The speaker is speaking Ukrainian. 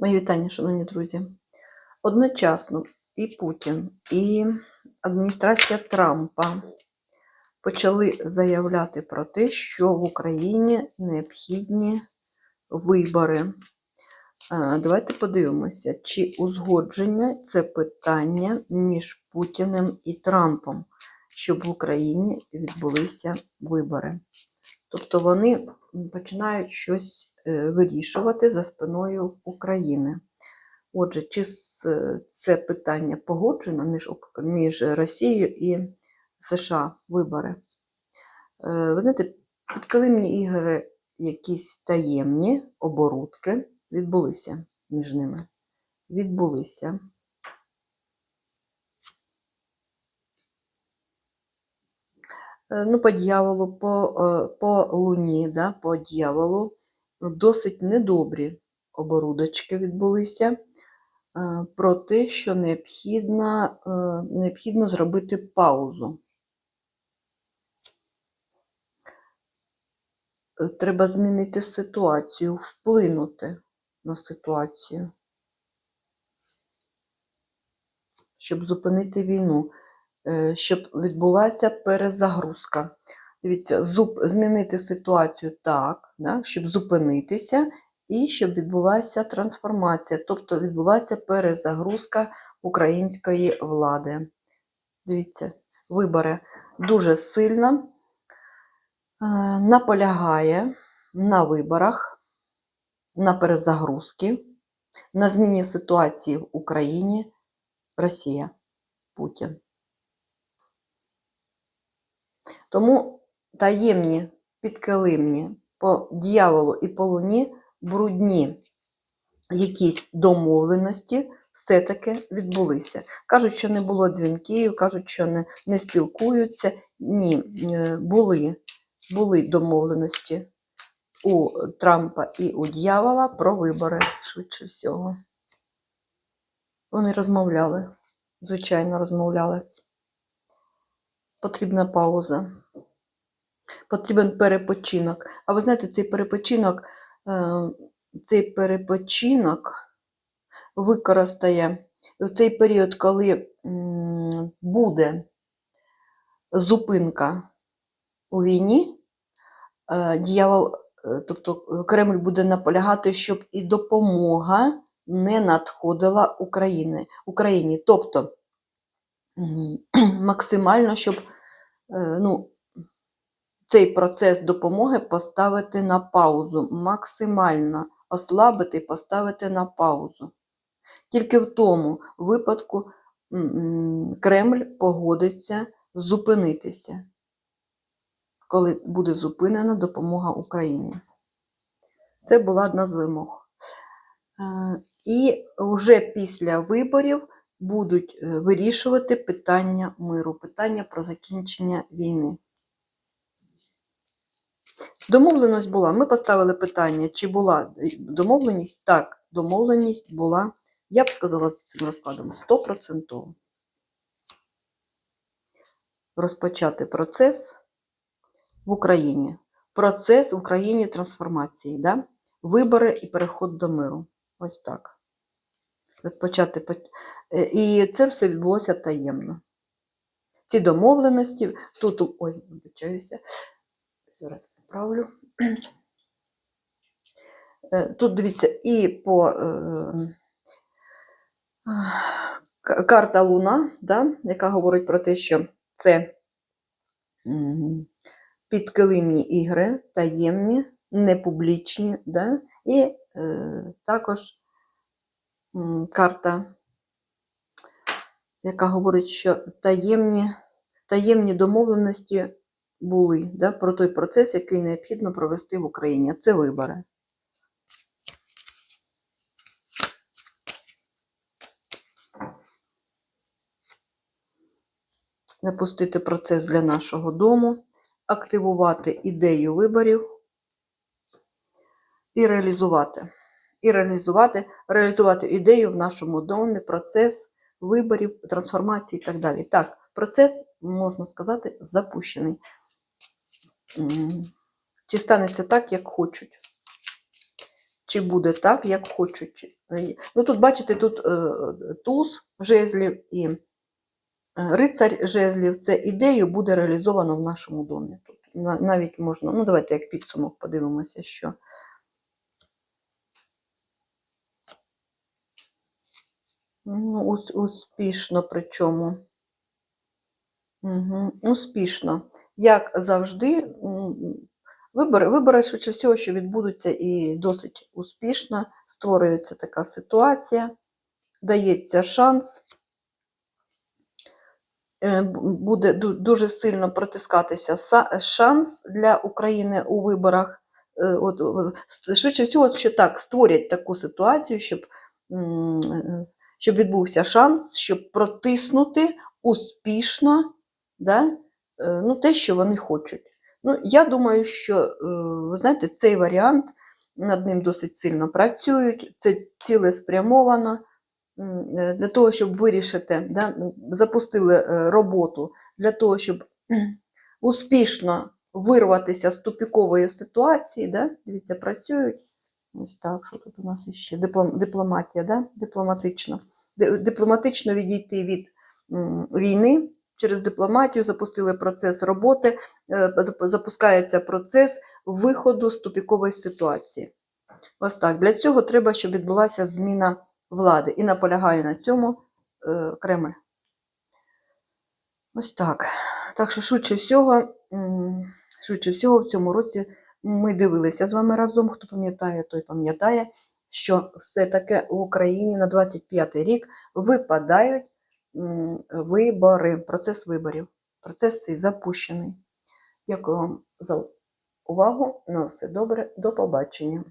Мої вітання, шановні друзі. Одночасно і Путін, і адміністрація Трампа почали заявляти про те, що в Україні необхідні вибори. Давайте подивимося, чи узгодження це питання між Путіним і Трампом, щоб в Україні відбулися вибори. Тобто вони починають щось вирішувати за спиною України. Отже, чи це питання погоджено між, між Росією і США вибори? Е, Ви знаєте, підкилимні ігри, якісь таємні оборудки відбулися між ними. Відбулися. Е, Ну, по дьяволу, по, е, по луні, да, по дьяволу досить недобрі оборудочки відбулися е, про те, що необхідно, е, необхідно зробити паузу. Е, Треба змінити ситуацію, вплинути на ситуацію, щоб зупинити війну, щоб відбулася перезагрузка. Дивіться, зуп, змінити ситуацію так, да, щоб зупинитися, і щоб відбулася трансформація, тобто відбулася перезагрузка української влади. Дивіться, вибори дуже сильно е, наполягає на виборах, на перезагрузки, на зміні ситуації в Україні Росія, Путін. Тому таємні, підкилимні по дьяволу і по луні брудні якісь домовленості все-таки відбулися. Кажуть, що не було дзвінків, кажуть, що не, не спілкуються. Ні, е, були, були домовленості у Трампа і у дьявола про вибори, швидше всього. Вони розмовляли, звичайно, розмовляли. Потрібна пауза. Потрібен перепочинок. А ви знаєте, цей перепочинок, е, цей перепочинок використає в цей період, коли буде зупинка у війні, е, дьявол, е, тобто Кремль буде наполягати, щоб і допомога не надходила Україні. Україні. Тобто максимально, щоб ну, цей процес допомоги поставити на паузу, максимально ослабити і поставити на паузу. Тільки в тому випадку Кремль погодиться зупинитися, коли буде зупинена допомога Україні. Це була одна з вимог. Е, І вже після виборів будуть е, вирішувати питання миру, питання про закінчення війни. Домовленість була. Ми поставили питання, чи була домовленість? Так, домовленість була, я б сказала з цим розкладом, 100%. Розпочати процес в Україні. Процес в Україні трансформації, да? вибори і переход до миру. Ось так. Розпочати. Е, І це все відбулося таємно. Ці домовленості, тут, ой, вибачаюся, зараз поправлю. Е, Тут дивіться, і по е, карта Луна, да, яка говорить про те, що це підкилимні ігри, таємні, непублічні, да, і е, також карта, яка говорить, що таємні, таємні домовленості були да, про той процес, який необхідно провести в Україні. Це вибори. запустити процес для нашого дому, активувати ідею виборів і реалізувати. І реалізувати, реалізувати ідею в нашому домі, процес виборів, трансформації і так далі. Так, процес, можна сказати, запущений. Чи станеться так, як хочуть? чи буде так, як хочуть. Ну, тут, бачите, тут е, туз жезлів і е, рицарь жезлів. Це ідею буде реалізовано в нашому домі. Тут навіть можна, ну давайте як підсумок подивимося, що. Ну, ус- успішно причому. Угу. Успішно. Як завжди, вибори, вибори, швидше всього, що відбудуться і досить успішно. Створюється така ситуація, дається шанс. Е, Буде дуже сильно протискатися шанс для України у виборах. Е, От, швидше всього, що так, створять таку ситуацію, щоб, щоб відбувся шанс, щоб протиснути успішно да, ну, те, що вони хочуть. Ну, я думаю, що е, ви знаєте, цей варіант над ним досить сильно працюють, це цілеспрямовано е, для того, щоб вирішити, да, запустили е, роботу для того, щоб успішно вирватися з тупікової ситуації. Да? Дивіться, працюють. Ось так, що тут у нас іще? Дипломатія, да? дипломатично. Дипломатично відійти від війни через дипломатію, запустили процес роботи, е, запускається процес виходу з тупікової ситуації. Ось так. Для цього треба, щоб відбулася зміна влади. І наполягає на цьому е, Кремль. Ось так. Так що швидше всього, швидше всього, в цьому році ми дивилися з вами разом. Хто пам'ятає, той пам'ятає, що все-таки в Україні на 25-й рік випадають вибори, процес виборів. Процес цей запущений. Дякую вам за увагу. На все добре. До побачення.